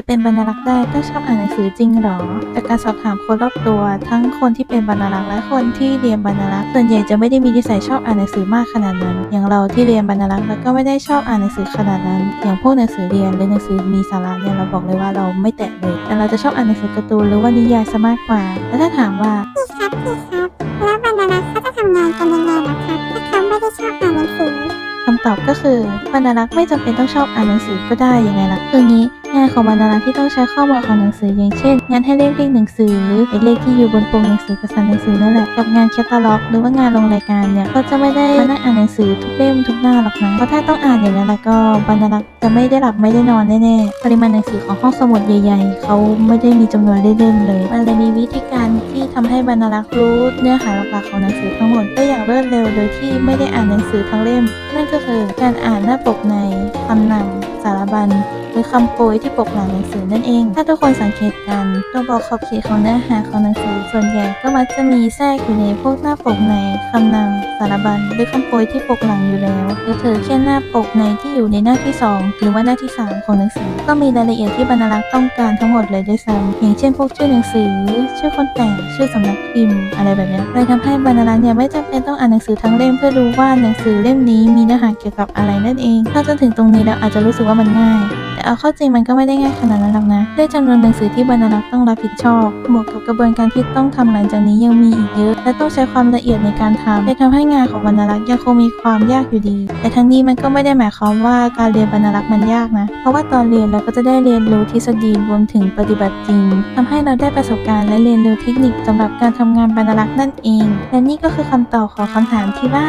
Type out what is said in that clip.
จะเป็นบรรลักษ์ได้ต้องชอบอ่านหนังสือจริงหรอ จากการสอบถามคนรอบตัว ทั้งคนที่เป็นบรรลักษ์และคนที่เรียนบรรลักษ์ส่วนใหญ่จะไม่ได้มีนิสัยชอบอ่านหนังสือมากขนาดนั้น อย่างเราที่เรียนบรรลักษ์แล้วก็ไม่ได้ชอบอ่านหนังสือขนาดนั้น อย่างพวกหนังสือเรียนหรือหนังสือมีสาระเนี่ยเราบอกเลยว่าเราไม่แตะเลย แต่เราจะชอบอ่านหนังสือการ์ตูนหรือว่านิยายซะมากกว่า แล้วถ้าถามว่าพี่ครับพี่ครับแล้วบรรดาลักษ์เขาจะทำงานกันยังไงล่ะครับถ้าเขาไม่ได้ชอบอ่านหนังสือคำตอบก็คือบรรลักษ์ไม่จำเป็นต้องชอบอ่านหนังสือก็ได้ยังไงล่ะคืองี้ งานของบรรลักษ์ที่ต้องใช้ข้อมูลของหนังสืออย่างเช่น งานให้เลขเลขหนังสือไอเลขที่อยู่บนปกหนังสือกับสันหนังสือนั่นแหละกับงานแคตตาล็อกหรือว่างานลงรายการเนี่ยก็จะไม่ได้มานั่งอ่านหนังสือทุกเล่มทุกหน้าหรอกนะเพราะถ้าต้องอ่านอย่างนั้นแล้วก็บรรลักษ์จะไม่ได้หลับไม่ได้นอนแน่ๆปริมาณหนังสือของห้องสมุดใหญ่ ๆเขาไม่ได้มีจำนวนเล่นๆเลยมันเลยมีวิธีการที่ทำให้บรรลักษ์รู้เนื้อหาหลักๆของหนังสือทั้งหมดได้อย่างรวดเร็วโดยที่ไม่ได้อ่านหนังสือทั้งเล่ม นั่นก็คือการอ่านหน้าปกในคำนำสารบัญือคำโปรยที่ปกหลังหนังสือนั่นเอง ถ้าทุกคนสังเกตกัน ตัวบอกขอบเขตของเนื้อหาของหนังสือ ส่วนใหญ่ก็มักจะมีแทรกอยู่ในพวกหน้าปกในคำนำสารบัญหรือคำโปรยที่ปกหลังอยู่แล้วหรือเธอแค่หน้าปกในที่อยู่ในหน้าที่ 2 หรือว่าหน้าที่ 3 ของหนังสือ ก็มีรายละเอียดที่บรรลักษ์ต้องการทั้งหมดเลยด้วยซ้ำอย่างเช่นพวกชื่อหนังสือ ชื่อคนแต่งชื่อสำนักพิมพ์อะไรแบบนี้เลยทำให้บรรลักษ์เนี่ยไม่จำเป็นต้องอ่านหนังสือทั้งเล่มเพื่อรู้ว่าหนังสือเล่มนี้มีเนื้อหาเกี่ยวกับอะไรนั่นเอง ถ้าจนถึงตรงนี้แล้วอาจจะรู้สึกว่ามันง่ายแต่เอาเข้าจริงมันก็ไม่ได้ง่ายขนาดนั้นหรอกนะด้วยจำนวนหนังสือที่บรรลักษ์ต้องรับผิดชอบบวกกับกระบวนการที่ต้องทำหลังจากนี้ยังมีอีกเยอะ และต้องใช้ความละเอียดในการทำเลยทำให้งานของบรรลักษ์ยังคงมีความยากอยู่ดี แต่ทั้งนี้มันก็ไม่ได้หมายความว่าการเรียนบรรลักษ์มันยากนะ เพราะว่าตอนเรียนเราก็จะได้เรียนรู้ทฤษฎีรวมถึงปฏิบัติจริงทำให้เราได้ประสบการณ์และเรียนรู้เทคนิคสำหรับการทำงานบรรลักษ์นั่นเอง และนี่ก็คือคำตอบของคำถามที่ว่า